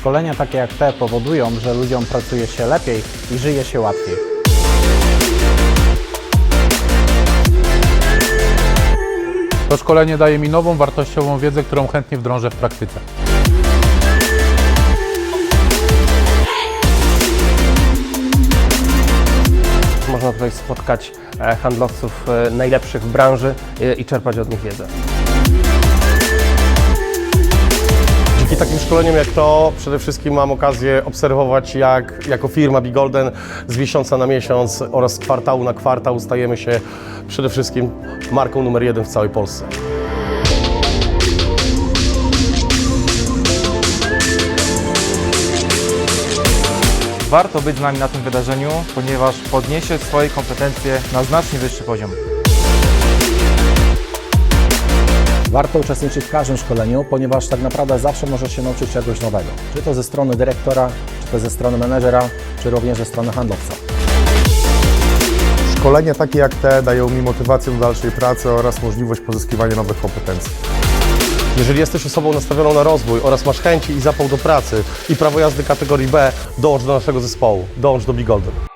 Szkolenia takie jak te powodują, że ludziom pracuje się lepiej i żyje się łatwiej. To szkolenie daje mi nową, wartościową wiedzę, którą chętnie wdrążę w praktyce. Można tutaj spotkać e, handlowców e, najlepszych w branży e, i czerpać od nich wiedzę. Takim szkoleniom jak to przede wszystkim mam okazję obserwować jak jako firma Big Golden z miesiąca na miesiąc oraz z kwartału na kwartał stajemy się przede wszystkim marką numer jeden w całej Polsce. Warto być z nami na tym wydarzeniu, ponieważ podniesie swoje kompetencje na znacznie wyższy poziom. Warto uczestniczyć w każdym szkoleniu, ponieważ tak naprawdę zawsze możesz się nauczyć czegoś nowego. Czy to ze strony dyrektora, czy to ze strony menedżera, czy również ze strony handlowca. Szkolenia takie jak te dają mi motywację do dalszej pracy oraz możliwość pozyskiwania nowych kompetencji. Jeżeli jesteś osobą nastawioną na rozwój oraz masz chęci i zapał do pracy i prawo jazdy kategorii B, dołącz do naszego zespołu, dołącz do Big Golden.